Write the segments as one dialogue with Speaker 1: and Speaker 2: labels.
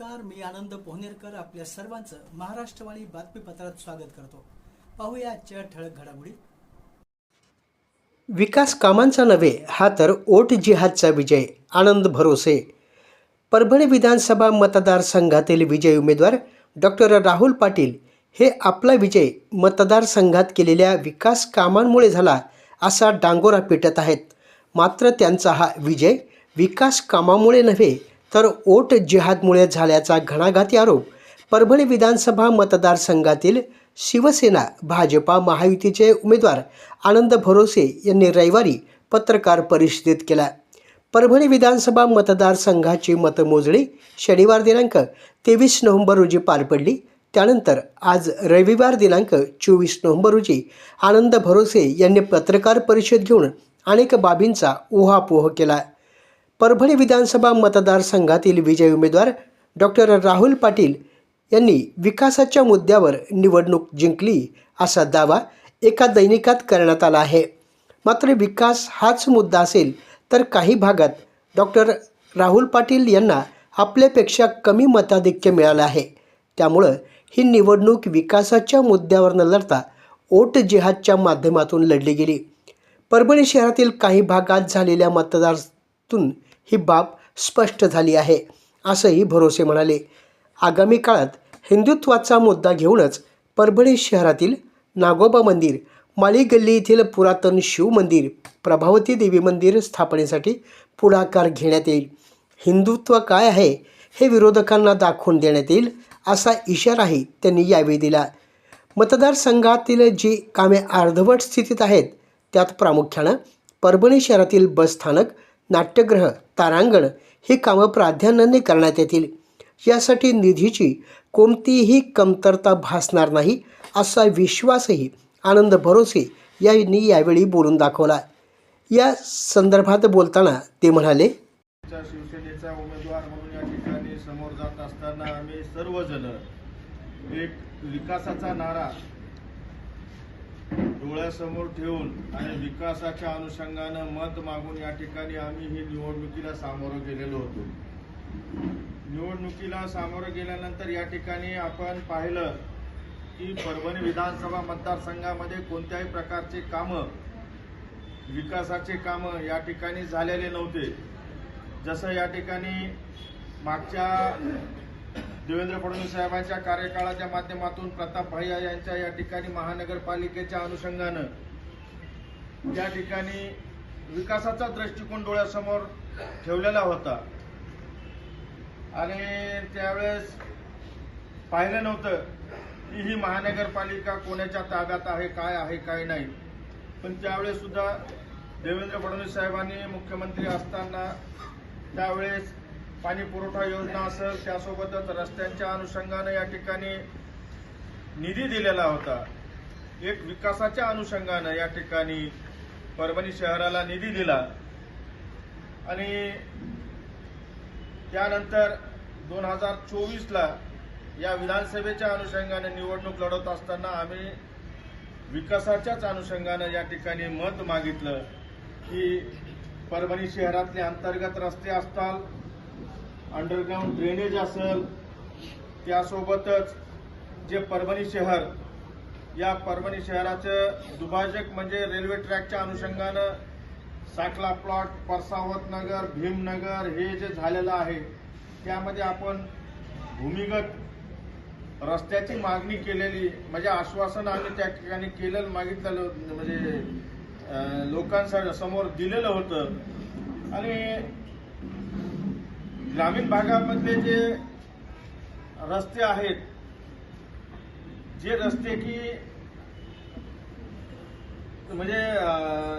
Speaker 1: नमस्कार मी आनंद पोहनेरकर आपल्या सर्वांचं महाराष्ट्रवाणी बातमीपत्रात स्वागत करतो. पाहूया आजच्या ठळक घडामोडी. विकास कामांचा नव्हे हा तर ओट जिहादचा विजय आनंद भरोसे. परभणी विधानसभा मतदारसंघातील विजयी उमेदवार डॉक्टर राहुल पाटील हे आपला विजय मतदारसंघात केलेल्या विकास कामांमुळे झाला असा डांगोरा पिटत आहेत. मात्र त्यांचा हा विजय विकास कामामुळे नव्हे तर ओट जिहादमुळे झाल्याचा घणाघाती आरोप परभणी विधानसभा मतदारसंघातील शिवसेना भाजपा महायुतीचे उमेदवार आनंद भरोसे यांनी रविवारी पत्रकार परिषदेत केला. परभणी विधानसभा मतदारसंघाची मतमोजणी शनिवार दिनांक तेवीस नोव्हेंबर रोजी पार पडली. त्यानंतर आज रविवार दिनांक चोवीस नोव्हेंबर रोजी आनंद भरोसे यांनी पत्रकार परिषद घेऊन अनेक बाबींचा उहापोह केला. परभणी विधानसभा मतदारसंघातील विजयी उमेदवार डॉक्टर राहुल पाटील यांनी विकासाच्या मुद्द्यावर निवडणूक जिंकली असा दावा एका दैनिकात करण्यात आला आहे. मात्र विकास हाच मुद्दा असेल तर काही भागात डॉक्टर राहुल पाटील यांना आपल्यापेक्षा कमी मताधिक्य मिळालं आहे. त्यामुळं ही निवडणूक विकासाच्या मुद्द्यावर न लढता ओट जिहादच्या माध्यमातून लढली गेली. परभणी शहरातील काही भागात झालेल्या मतदारातून ही बाब स्पष्ट झाली आहे. असंही भरोसे म्हणाले. आगामी काळात हिंदुत्वाचा मुद्दा घेऊनच परभणी शहरातील नागोबा मंदिर माळी गल्ली येथील पुरातन शिव मंदिर प्रभावती देवी मंदिर स्थापनेसाठी पुढाकार घेण्यात येईल. हिंदुत्व काय आहे हे विरोधकांना दाखवून देण्यात येईल असा इशाराही त्यांनी यावेळी दिला. मतदारसंघातील जी कामे अर्धवट स्थितीत आहेत त्यात प्रामुख्यानं परभणी शहरातील बसस्थानक नाट्यगृह तारांगण ही कामं प्राधान्याने करण्यात येतील. यासाठी निधीची कोणतीही कमतरता भासणार नाही असा विश्वासही आनंद भरोसे यांनी यावेळी बोलून दाखवला. या संदर्भात बोलताना ते म्हणाले
Speaker 2: शिवसेनेचा उमेदवार म्हणून या ठिकाणी समोर जात असताना आम्ही सर्वजण एक विकासाचा नारा डोळ्यासमोर ठेवून आणि विकासाच्या अनुषंगानं मत मागून या ठिकाणी आम्ही ही निवडणुकीला सामोरं गेलेलो होतो. निवडणुकीला सामोरं गेल्यानंतर या ठिकाणी आपण पाहिलं की परभणी विधानसभा मतदारसंघामध्ये कोणत्याही प्रकारचे कामं विकासाचे कामं या ठिकाणी झालेले नव्हते. जसं या ठिकाणी मागच्या देवेंद्र फडणवीस साहेबांच्या कार्यकाळाच्या माध्यमातून प्रताप भैया यांच्या या ठिकाणी महानगरपालिकेच्या अनुषंगानं त्या ठिकाणी विकासाचा दृष्टिकोन डोळ्यासमोर ठेवलेला होता. आणि त्यावेळेस पाहिलं नव्हतं की ही महानगरपालिका कोणाच्या ताब्यात आहे काय आहे काय नाही. पण त्यावेळेस सुद्धा देवेंद्र फडणवीस साहेबांनी मुख्यमंत्री असताना त्यावेळेस पाणी पुरवठा योजना असेल त्यासोबतच रस्त्यांच्या अनुषंगानं या ठिकाणी निधी दिलेला होता. एक विकासाच्या अनुषंगानं या ठिकाणी परभणी शहराला निधी दिला. आणि त्यानंतर दोन हजार चोवीसला या विधानसभेच्या अनुषंगाने निवडणूक लढवत असताना आम्ही विकासाच्याच अनुषंगानं या ठिकाणी मत मागितलं की परभणी शहरातले अंतर्गत रस्ते असतात अंडरग्राऊंड ड्रेनेज असेल त्यासोबतच जे परभणी शहर या परभणी शहराचं दुभाजक म्हणजे रेल्वे ट्रॅकच्या अनुषंगानं साकला प्लॉट परसावत नगर भीमनगर हे जे झालेलं आहे त्यामध्ये आपण भूमिगत रस्त्याची मागणी केलेली म्हणजे आश्वासन आम्ही त्या ठिकाणी केलेलं मागितलेलं म्हणजे लोकांसाठी समोर दिलेलं होतं. आणि ग्रामीण भागामधले जे रस्ते आहेत जे रस्ते की म्हणजे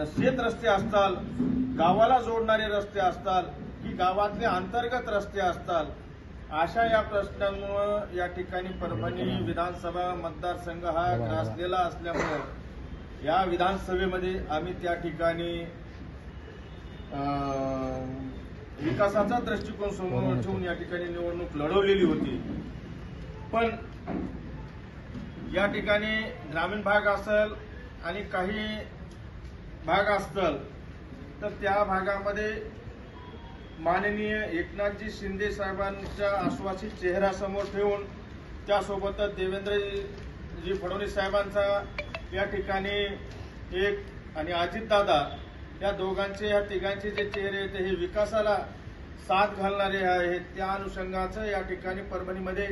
Speaker 2: शेत रस्ते असतात गावाला जोडणारे रस्ते असतात की गावातले अंतर्गत रस्ते असतात अशा या प्रश्नांमुळं या ठिकाणी परभणी विधानसभा मतदारसंघ हा ग्रासलेला असल्यामुळं या विधानसभेमध्ये आम्ही त्या ठिकाणी विकासाचा दृष्टिकोन समोर ठेवून या ठिकाणी निवडणूक लढवलेली होती. पण या ठिकाणी ग्रामीण भाग असेल आणि काही भाग असतील तर त्या भागामध्ये माननीय एकनाथजी शिंदे साहेबांच्या आश्वासित चेहरा समोर ठेवून त्यासोबतच देवेंद्रजी फडणवीस साहेबांचा या ठिकाणी एक आणि अजितदादा या दोघांचे या तिघांचे जे चेहरे आहेत हे विकासाला साथ घालणारे आहेत. त्या अनुषंगाचं या ठिकाणी परभणीमध्ये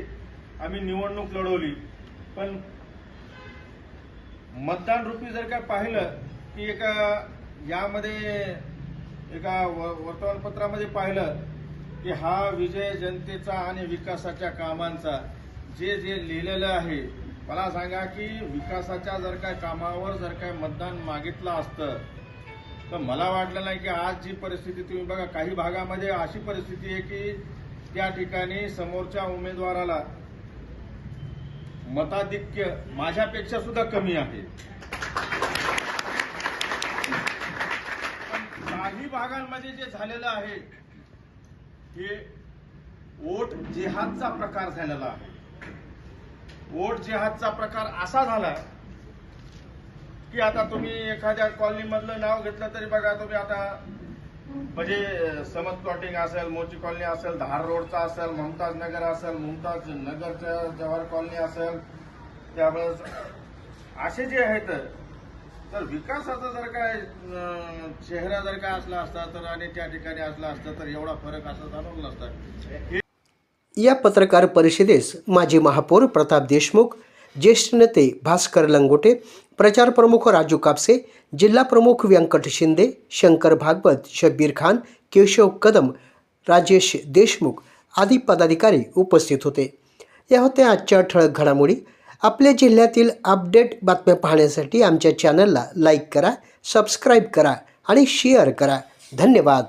Speaker 2: आम्ही निवडणूक लढवली. पण मतदान रूपी जर काय पाहिलं की एका यामध्ये एका व- वर्तमानपत्रामध्ये पाहिलं की हा विजय जनतेचा आणि विकासाच्या कामांचा जे जे लिहिलेलं आहे मला सांगा की विकासाच्या जर काय कामावर जर काय मतदान मागितलं असतं तर मला वाटलं नाही की आज जी परिस्थिती तुम्ही बघा काही भागामध्ये अशी परिस्थिती आहे की त्या ठिकाणी समोरच्या उमेदवाराला मताधिक्य माझ्यापेक्षा सुद्धा कमी आहे. पण काही भागांमध्ये जे झालेलं आहे हे वोट जिहादचा प्रकार झालेला आहे. वोट जिहादचा प्रकार असा झाला की आता तुम्ही एखाद्या कॉलनीमधलं नाव घेतलं तरी बघा तुम्ही आता म्हणजे समज प्लॉटिंग असेल मोची कॉलनी असेल धार रोडचा असेल ममताज नगर असेल मुमताज नगरच्या जवाहर कॉलनी असेल त्यावेळेस असे जे आहेत तर विकासाचा जर काय चेहरा जर काय असला असता तर आणि त्या ठिकाणी असला असता तर एवढा फरक असा जाणवला असता.
Speaker 1: या पत्रकार परिषदेस माजी महापौर प्रताप देशमुख ज्येष्ठ नेते भास्कर लंगोटे प्रचार प्रमुख राजू कापसे जिल्हा प्रमुख व्यंकट शिंदे शंकर भागवत शब्बीर खान केशव कदम राजेश देशमुख आदी पदाधिकारी उपस्थित होते. या होत्या आजच्या ठळक घडामोडी. आपल्या जिल्ह्यातील अपडेट बातम्या पाहण्यासाठी आमच्या चॅनलला लाईक करा सबस्क्राईब करा आणि शेअर करा. धन्यवाद.